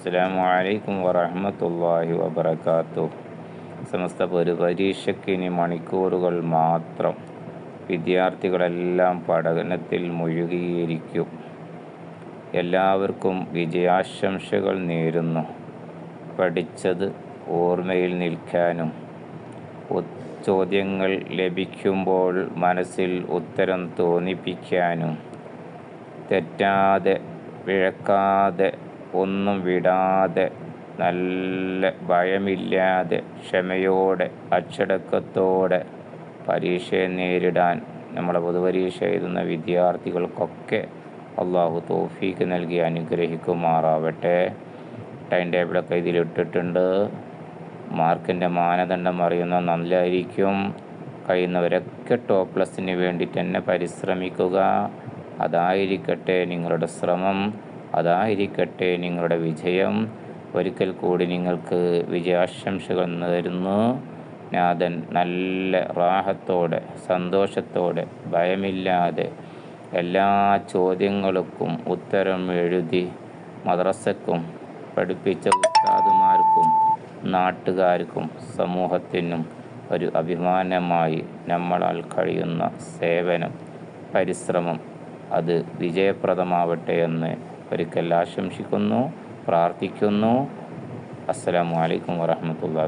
അസ്സാം വലൈക്കും വറഹമത്തല്ലാഹി വബർക്കാത്തു സമസ്ത ഒരു പരീക്ഷയ്ക്ക് ഇനി മണിക്കൂറുകൾ മാത്രം വിദ്യാർത്ഥികളെല്ലാം പഠനത്തിൽ മുഴുകിയിരിക്കും. എല്ലാവർക്കും വിജയാശംസകൾ നേരുന്നു. പഠിച്ചത് ഓർമ്മയിൽ നിൽക്കാനും ചോദ്യങ്ങൾ ലഭിക്കുമ്പോൾ മനസ്സിൽ ഉത്തരം തോന്നിപ്പിക്കാനും തെറ്റാതെ പിഴക്കാതെ ഒന്നും വിടാതെ നല്ല ഭയമില്ലാതെ ക്ഷമയോടെ അച്ചടക്കത്തോടെ പരീക്ഷയെ നേരിടാൻ നമ്മളെ പൊതുപരീക്ഷ എഴുതുന്ന വിദ്യാർത്ഥികൾക്കൊക്കെ അള്ളാഹു തോഫീക്ക് നൽകി അനുഗ്രഹിക്കുമാറാവട്ടെ. ടൈം ടേബിളൊക്കെ ഇതിലിട്ടിട്ടുണ്ട്. മാർക്കിന്റെ മാനദണ്ഡം അറിയുന്ന നല്ലതായിരിക്കും. കഴിയുന്നവരൊക്കെ ടോപ്പ് പ്ലസിന് വേണ്ടി തന്നെ പരിശ്രമിക്കുക. അതായിരിക്കട്ടെ നിങ്ങളുടെ ശ്രമം. അതായിരിക്കട്ടെ നിങ്ങളുടെ വിജയം. ഒരിക്കൽ കൂടി നിങ്ങൾക്ക് വിജയാശംസകൾ നേരുന്നു. നാഥൻ നല്ല റാഹത്തോടെ സന്തോഷത്തോടെ ഭയമില്ലാതെ എല്ലാ ചോദ്യങ്ങൾക്കും ഉത്തരം എഴുതി മദ്രസക്കും പഠിപ്പിച്ച ഉസ്താദുമാർക്കും നാട്ടുകാർക്കും സമൂഹത്തിനും ഒരു അഭിമാനമായി നമ്മളാൽ കഴിയുന്ന സേവനം പരിശ്രമം. അത് വിജയപ്രദമാവട്ടെ എന്ന് ഒരിക്കൽ ആശംസിക്കുന്നു പ്രാർത്ഥിക്കുന്നു. അസ്സലാമു അലൈക്കും വറഹമത്തുള്ള